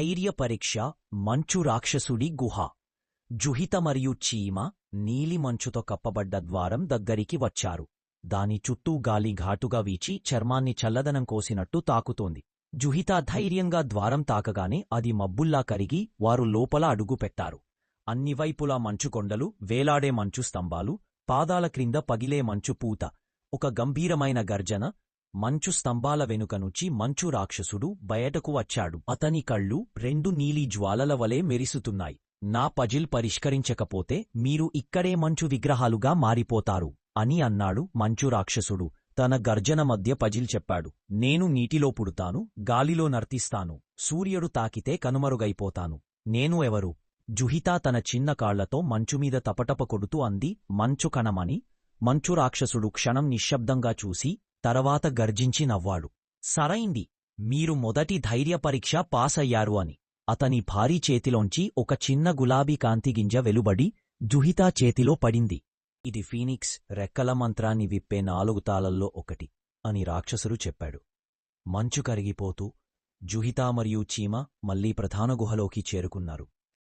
ధైర్య పరీక్ష మంచు రాక్షసుడి గుహ. జుహిత మరియు చీమ నీలి మంచుతో కప్పబడ్డ ద్వారం దగ్గరికి వచ్చారు. దాని చుట్టూ గాలి ఘాటుగా వీచి చర్మాన్ని చల్లదనం కోసినట్టు తాకుతోంది. జుహిత ధైర్యంగా ద్వారం తాకగానే అది మబ్బుల్లా కరిగి వారు లోపల అడుగుపెట్టారు. అన్నివైపులా మంచుకొండలు వేలాడే మంచు స్తంభాలు పాదాల క్రింద పగిలే మంచు పూత ఒక గంభీరమైన గర్జన మంచు స్తంభాల వెనుక నుంచి మంచు రాక్షసుడు బయటకు వచ్చాడు. అతని కళ్ళు రెండు నీలి జ్వాలల వలె మెరిసుతున్నాయి. నా పజిల్ పరిష్కరించకపోతే మీరు ఇక్కడే మంచు విగ్రహాలుగా మారిపోతారు అని అన్నాడు మంచు రాక్షసుడు. తన గర్జన మధ్య పజిల్ చెప్పాడు. నేను నీటిలో పుడతాను గాలిలో నర్తిస్తాను సూర్యుడు తాకితే కనుమరుగైపోతాను. నేను ఎవరు? జుహితా తన చిన్న కాళ్ళతో మంచుమీద తపటప కొడుతూ అంది. మంచు కణమని? మంచు రాక్షసుడు క్షణం నిశ్శబ్దంగా చూసి తర్వాత గర్జించి నవ్వాడు. సరైంది. మీరు మొదటి ధైర్య పరీక్ష పాస్ అయ్యారు అని. అతని భారీ చేతిలోంచి ఒక చిన్న గులాబీ కాంతిగింజ వెలుబడి జుహితా చేతిలో పడింది. ఇది ఫీనిక్స్ రెక్కల మంత్రాన్ని విప్పే నాలుగు తాళల్లో ఒకటి అని రాక్షసుడు చెప్పాడు. మంచు కరిగిపోతూ జుహితా మరియు చీమ మళ్ళీ ప్రధాన గుహలోకి చేరుకున్నారు.